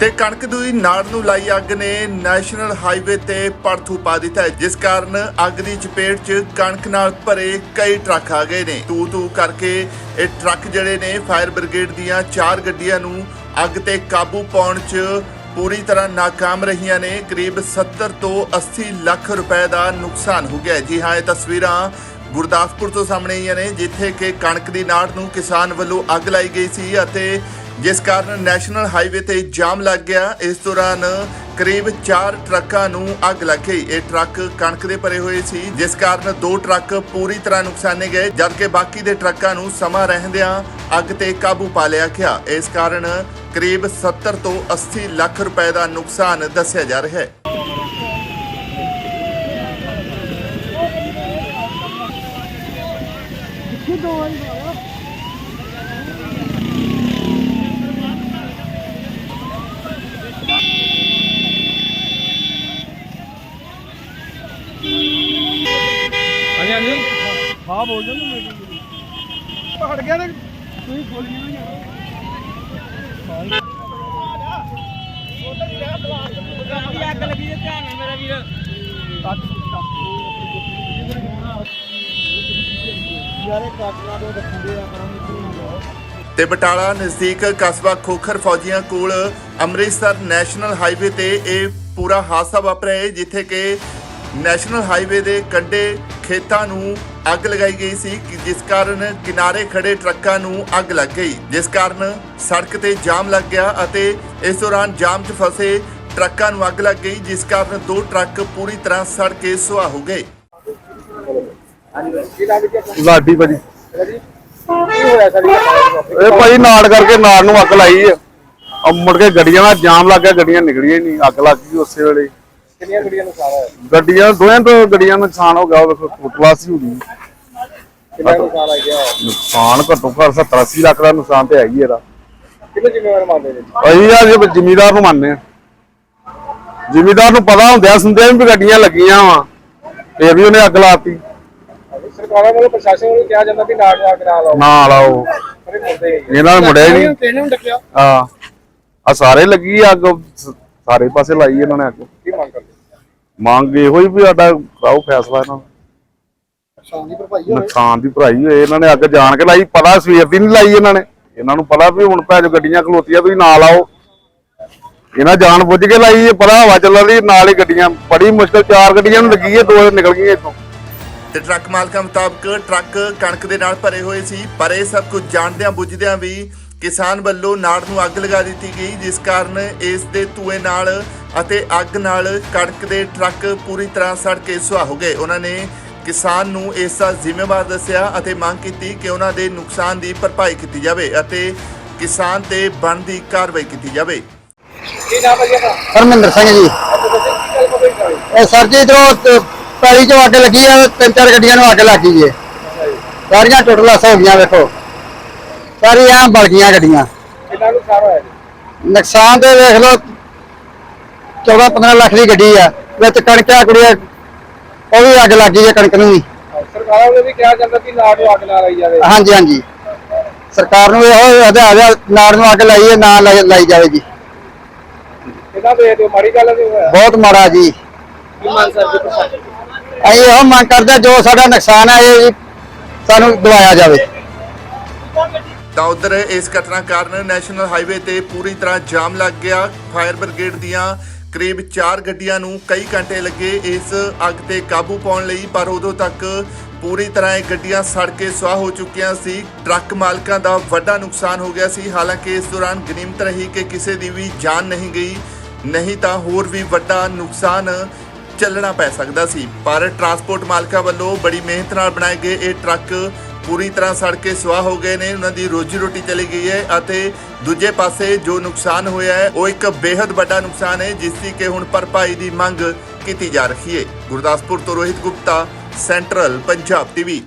ਤੇ ਕਣਕ ਦੀ ਨਾੜ ਨੂੰ ਲਾਈ ਅੱਗ ਨੇ ਨੈਸ਼ਨਲ ਹਾਈਵੇ ਤੇ ਪਰਥੂ ਪਾ ਦਿੱਤਾ ਹੈ, ਜਿਸ ਕਾਰਨ ਅੱਗ ਦੀ ਚਪੇਟ 'ਚ ਕਣਕ ਨਾਲ ਭਰੇ ਕਈ ਟਰੱਕ ਆ ਗਏ ਨੇ। ਤੂ ਤੂ ਕਰਕੇ ਇਹ ਟਰੱਕ ਜਿਹੜੇ ਨੇ ਫਾਇਰ ਬ੍ਰਿਗੇਡ ਦੀਆਂ ਚਾਰ ਗੱਡੀਆਂ ਨੂੰ ਅੱਗ ਤੇ ਕਾਬੂ ਪਾਉਣ 'ਚ ਪੂਰੀ ਤਰ੍ਹਾਂ ਨਾਕਾਮ ਰਹੀਆਂ ਨੇ, ਕਰੀਬ 70 ਤੋਂ 80 ਲੱਖ ਰੁਪਏ ਦਾ ਨੁਕਸਾਨ ਹੋ ਗਿਆ ਜੀ ਹਾਂ, ਇਹ ਤਸਵੀਰਾਂ ਗੁਰਦਾਸਪੁਰ ਤੋਂ ਸਾਹਮਣੇ ਆਈਆਂ ਨੇ, ਜਿੱਥੇ ਕਿ ਕਣਕ ਦੀ ਨਾੜ ਨੂੰ ਕਿਸਾਨ ਵੱਲੋਂ ਅੱਗ ਲਾਈ ਗਈ ਸੀ ਅਤੇ ਜਿਸ ਕਾਰਨ ਨੈਸ਼ਨਲ ਹਾਈਵੇ ਤੇ ਜਾਮ ਲੱਗ ਗਿਆ। ਇਸ ਦੌਰਾਨ ਕਰੀਬ 4 ਟਰੱਕਾਂ ਨੂੰ ਅੱਗ ਲੱਗ ਗਈ। ਇਹ ਟਰੱਕ ਕਣਕ ਦੇ ਭਰੇ ਹੋਏ ਸੀ, ਜਿਸ ਕਾਰਨ ਦੋ ਟਰੱਕ ਪੂਰੀ ਤਰ੍ਹਾਂ ਨੁਕਸਾਨੇ ਗਏ, ਜਦਕਿ ਬਾਕੀ ਦੇ ਟਰੱਕਾਂ ਨੂੰ ਸਮਾਂ ਰਹਿੰਦਿਆਂ ਅੱਗ ਤੇ ਕਾਬੂ ਪਾ ਲਿਆ ਗਿਆ। ਇਸ ਕਾਰਨ ਕਰੀਬ 70 ਤੋਂ 80 ਲੱਖ ਰੁਪਏ ਦਾ ਨੁਕਸਾਨ ਦੱਸਿਆ ਜਾ ਰਿਹਾ ਹੈ ਹਾਂਜੀ ਹਾਂਜੀ ਹਾਂ ਬੋਲ ਜਾ। ਨਾ ਹਟ ਗਿਆ ਤੇ ਤੁਸੀਂ ਖੋਲੀ ਨਾ ਯਾਰ ਅੱਗ ਲੱਗੀ ਜੇ ਧਿਆਨ ਨਾਲ ਮੇਰਾ ਵੀਰ ਯਾਰੇ ਕਾਟਣਾ ਦੇ ਰੱਖਦੇ ਆ ਕਰਾਂਗੇ ਤੇ ਬਟਾਲਾ ਨਜ਼ਦੀਕ ਕਸਬਾ ਖੋਖਰ ਫੌਜੀਆਂ ਕੋਲ ਅੰਮ੍ਰਿਤਸਰ ਨੈਸ਼ਨਲ ਹਾਈਵੇ ਤੇ ਇਹ ਪੂਰਾ ਹਾਦਸਾ ਵਾਪਰਿਆ ਹੈ, ਜਿੱਥੇ ਕਿ ਨੈਸ਼ਨਲ ਹਾਈਵੇ ਦੇ ਕੰਢੇ ਖੇਤਾਂ ਨੂੰ ਅੱਗ ਲਗਾਈ ਗਈ ਸੀ ਜਿਸ ਕਾਰਨ ਕਿਨਾਰੇ ਖੜੇ ਟਰੱਕਾਂ ਨੂੰ ਅੱਗ ਲੱਗ ਗਈ, ਜਿਸ ਕਾਰਨ ਸੜਕ ਤੇ ਜਾਮ ਲੱਗ ਗਿਆ ਅਤੇ ਇਸ ਦੌਰਾਨ ਜਾਮ 'ਚ ਫਸੇ ਟਰੱਕਾਂ ਨੂੰ ਅੱਗ ਲੱਗ ਗਈ, ਜਿਸ ਕਾਰਨ ਦੋ ਟਰੱਕ ਪੂਰੀ ਤਰ੍ਹਾਂ ਸੜ ਕੇ ਸੁਆਹ ਹੋ ਗਏ। ਲਾਡੀ ਭਾਜੀ। ਇਹ ਭਾਜੀ ਨਾੜ ਕਰਕੇ ਨਾੜ ਨੂੰ ਅੱਗ ਲਾਈ ਆ। ਮੁੜ ਕੇ ਗੱਡੀਆਂ ਦਾ ਜਾਮ ਲੱਗ ਗਿਆ, ਗੱਡੀਆਂ ਨਿਕਲੀਆਂ ਹੀ ਨਹੀਂ, ਅੱਗ ਲੱਗ ਗਈ ਉਸੇ ਵੇਲੇ। ਕਿੰਨੀਆਂ ਗੱਡੀਆਂ ਨੁਕਸਾਨ ਹੋਇਆ? ਗੱਡੀਆਂ ਦੋਹਾਂ ਤੋਂ ਗੱਡੀਆਂ ਦਾ ਨੁਕਸਾਨ ਹੋ ਗਿਆ ਉਹ ਵੇਖੋ ਫੁੱਟਲਾਸ ਹੀ ਹੋ ਗਈ। ਕਿੰਨਾ ਨੁਕਸਾਨ ਆ ਗਿਆ ਨੁਕਸਾਨ ਘੱਟੋ ਘੱਟ 70 80 ਲੱਖ ਦਾ ਨੁਕਸਾਨ ਤੇ ਹੈ ਹੀ ਇਹਦਾ। ਕਿੰਨੇ ਜ਼ਿੰਮੇਵਾਰ ਮੰਨਦੇ ਨੇ? ਅਸੀਂ ਆ ਜੇ ਜ਼ਿਮੀਦਾਰ ਨੂੰ ਮੰਨਦੇ ਆ ਜ਼ਿਮੀਦਾਰ ਨੂੰ ਪਤਾ ਹੁੰਦਿਆ ਸੁਣਦਿਆਂ ਵੀ ਗੱਡੀਆਂ ਲੱਗੀਆਂ ਵਾ ਫੇਰ ਵੀ ਉਹਨੇ ਅੱਗ ਲਾਤੀ। ਸਰਕਾਰਾਂ ਵੱਲੋਂ ਪ੍ਰਸ਼ਾਸਨ ਵੱਲੋਂ ਕਿਹਾ ਜਾਂਦਾ ਵੀ ਨਾੜ ਲਾ ਕੇ ਨਾ ਲਾਓ ਨਾ ਲਾਓ ਪਰ ਇਹ ਮੁੱਦੇ ਹੀ ਇਹਨਾਂ ਨੇ ਮੁੜਿਆ ਹੀ ਨਹੀਂ। ਆ ਸਾਰੇ ਲੱਗੀ ਅੱਗ ਸਾਰੇ ਪਾਸੇ ਲਾਈ ਇਹਨਾਂ ਨੇ ਅੱਗ। ਮੰਗ ਇਹੋ ਹੀ ਵੀ ਸਾਡਾ ਕਰਾਓ ਫੈਸਲਾ ਇਹਨਾਂ ਦਾ ਸ਼ਾਨ ਦੀ ਭਰਪਾਈ ਹੋਵੇ। ਨੁਕਸਾਨ ਦੀ ਭਰਾਈ ਹੋਏ ਇਹਨਾਂ ਨੇ ਅੱਗ ਜਾਣ ਕੇ ਲਾਈ ਪਤਾ ਸਵੇਰ ਦੀ ਨਹੀਂ ਲਾਈ ਇਹਨਾਂ ਨੇ। ਇਹਨਾਂ ਨੂੰ ਪਤਾ ਵੀ ਹੁਣ ਭੈਜ ਗੱਡੀਆਂ ਖਲੋਤੀਆਂ ਤੁਸੀਂ ਨਾ ਲਾਓ ਇਹਨਾਂ ਜਾਣ ਬੁੱਝ ਕੇ ਲਾਈ ਇਹ ਪਤਾ ਹਵਾ ਚੱਲ ਰਹੀ ਨਾਲ ਹੀ ਗੱਡੀਆਂ। ਬੜੀ ਮੁਸ਼ਕਲ ਚਾਰ ਗੱਡੀਆਂ ਨੂੰ ਲੱਗੀ ਹੈ ਦੋ ਨਿਕਲ ਗਈਆਂ ਇੱਥੋਂ। ਤੇ ਟਰੱਕ ਮਾਲਕਾਂ ਮੁਤਾਬਕ ਟਰੱਕ ਕਣਕ ਦੇ ਨਾਲ ਭਰੇ ਹੋਏ ਸੀ ਪਰ ਇਹ ਸਭ ਕੁਝ ਜਾਣਦਿਆਂ ਬੁੱਝਦਿਆਂ ਵੀ ਕਿਸਾਨ ਵੱਲੋਂ ਨਾੜ ਨੂੰ ਅੱਗ ਲਗਾ ਦਿੱਤੀ ਗਈ ਜਿਸ ਕਾਰਨ ਇਸ ਦੇ ਧੂਏ ਨਾਲ ਅਤੇ ਅੱਗ ਨਾਲ ਕਣਕ ਦੇ ਟਰੱਕ ਪੂਰੀ ਤਰ੍ਹਾਂ ਸੜ ਕੇ ਸੁਆਹ ਹੋ ਗਏ। ਉਹਨਾਂ ਨੇ ਕਿਸਾਨ ਨੂੰ ਇਸ ਦਾ ਜ਼ਿੰਮੇਵਾਰ ਦੱਸਿਆ ਅਤੇ ਮੰਗ ਕੀਤੀ ਕਿ ਉਹਨਾਂ ਦੇ ਨੁਕਸਾਨ ਦੀ ਭਰਪਾਈ ਕੀਤੀ ਜਾਵੇ ਅਤੇ ਕਿਸਾਨ ਤੇ ਬਣਦੀ ਕਾਰਵਾਈ ਕੀਤੀ ਜਾਵੇ। ਕੀ ਨਾਮ ਹੈ ਜੀ ਆਪਣਾ? ਹਰਮਿੰਦਰ ਸਿੰਘ ਜੀ। ਇਹ ਸਰ ਜੀ ਇਧਰੋਂ ਪੈਲੀ ਚੋਂ ਅੱਗ ਲੱਗੀ ਆ ਤਿੰਨ ਚਾਰ ਗੱਡੀਆਂ ਨੂੰ ਅੱਗ ਲੱਗ ਗਈ ਏ ਸਾਰੀਆਂ ਟੁੱਟ ਲੱਸ ਹੋ ਗਈਆਂ ਵੇਖੋ। ਸਾਰੀਆਂ ਬਲ ਗਈਆਂ ਗੱਡੀਆਂ। ਕਿੰਨਾ ਨੁਕਸਾਨ ਹੋਇਆ ਜੀ? ਨੁਕਸਾਨ ਤੇ ਵੇਖ ਲਓ 14 15 ਲੱਖ ਦੀ ਗੱਡੀ ਆ ਵਿੱਚ ਕਣਕਾਂ ਕੁੜੀਆਂ ਉਹ ਵੀ ਅੱਗ ਲੱਗ ਗਈ ਹੈ ਕਣਕ ਨੂੰ ਵੀ। ਸਰਕਾਰਾਂ ਵੱਲੋਂ ਵੀ ਕਿਹਾ ਜਾਂਦਾ ਵੀ ਨਾੜ ਨੂੰ ਅੱਗ ਨਾ ਲਾਈ ਜਾਵੇ। ਹਾਂਜੀ ਹਾਂਜੀ। ਸਰਕਾਰ ਨੂੰ ਇਹੋ ਹਦਾਇਤ ਆ ਨਾੜ ਨੂੰ ਅੱਗ ਲਾਈਏ ਨਾ ਲਾਈ ਜਾਵੇ ਜੀ। ਕਿੰਨਾ ਦੇ ਦਿਓ ਮਾੜੀ ਗੱਲ ਹੈ ਤੇ ਹੋਇਆ? ਬਹੁਤ ਮਾੜਾ ਜੀ। ਕੀ ਮੰਗ ਪ੍ਰਸ਼ਾਸਨ ਅਸੀਂ ਇਹੋ ਮੰਗ ਕਰਦੇ ਹਾਂ, ਜੋ ਸਾਡਾ ਨੁਕਸਾਨ ਹੈ ਇਹ ਜੀ ਸਾਨੂੰ ਦਵਾਇਆ ਜਾਵੇ। ਤਾਂ ਉਧਰ ਇਸ ਘਟਨਾ ਕਾਰਨ ਨੈਸ਼ਨਲ ਹਾਈਵੇ ਤੇ ਪੂਰੀ ਤਰ੍ਹਾਂ ਜਾਮ ਲੱਗ ਗਿਆ। ਫਾਇਰ ਬ੍ਰਿਗੇਡ ਦੀਆਂ ਕਰੀਬ 4 ਗੱਡੀਆਂ ਨੂੰ ਕਈ ਘੰਟੇ ਲੱਗੇ ਇਸ ਅੱਗ ਤੇ ਕਾਬੂ ਪਾਉਣ ਲਈ, ਪਰ ਉਦੋਂ ਤੱਕ ਪੂਰੀ ਤਰ੍ਹਾਂ ਇਹ ਗੱਡੀਆਂ ਸੜ ਕੇ ਸੁਆਹ ਹੋ ਚੁੱਕੀਆਂ ਸੀ। ਟਰੱਕ ਮਾਲਕਾਂ ਦਾ ਵੱਡਾ ਨੁਕਸਾਨ ਹੋ ਗਿਆ ਸੀ। ਹਾਲਾਂਕਿ ਇਸ ਦੌਰਾਨ ਗਨੀਮਤ ਰਹੀ ਕਿ ਕਿਸੇ ਦੀ ਵੀ ਜਾਨ ਨਹੀਂ ਗਈ, ਨਹੀਂ ਤਾਂ ਹੋਰ ਵੀ ਵੱਡਾ ਨੁਕਸਾਨ ਚੱਲਣਾ ਪੈ ਸਕਦਾ ਸੀ। ਪਰ ਟਰਾਂਸਪੋਰਟ ਮਾਲਕਾਂ ਵੱਲੋਂ ਬੜੀ ਮਿਹਨਤ ਨਾਲ ਬਣਾਏ ਗਏ ਇਹ ਟਰੱਕ ਪੂਰੀ ਤਰ੍ਹਾਂ ਸੜ ਕੇ ਸੁਆਹ ਹੋ ਗਏ ਨੇ, ਉਹਨਾਂ ਦੀ ਰੋਜੀ ਰੋਟੀ ਚਲੀ ਗਈ ਹੈ ਅਤੇ ਦੂਜੇ ਪਾਸੇ ਜੋ ਨੁਕਸਾਨ ਹੋਇਆ ਹੈ, ਉਹ ਇੱਕ ਬੇहद ਵੱਡਾ ਨੁਕਸਾਨ ਹੈ, ਜਿਸ ਦੀ ਕਿ ਹੁਣ ਭਰਪਾਈ ਦੀ ਮੰਗ ਕੀਤੀ ਜਾ ਰਹੀ ਹੈ। ਗੁਰਦਾਸਪੁਰ ਤੋਂ ਰੋਹਿਤ ਗੁਪਤਾ, ਸੈਂਟਰਲ ਪੰਜਾਬ ਟੀਵੀ।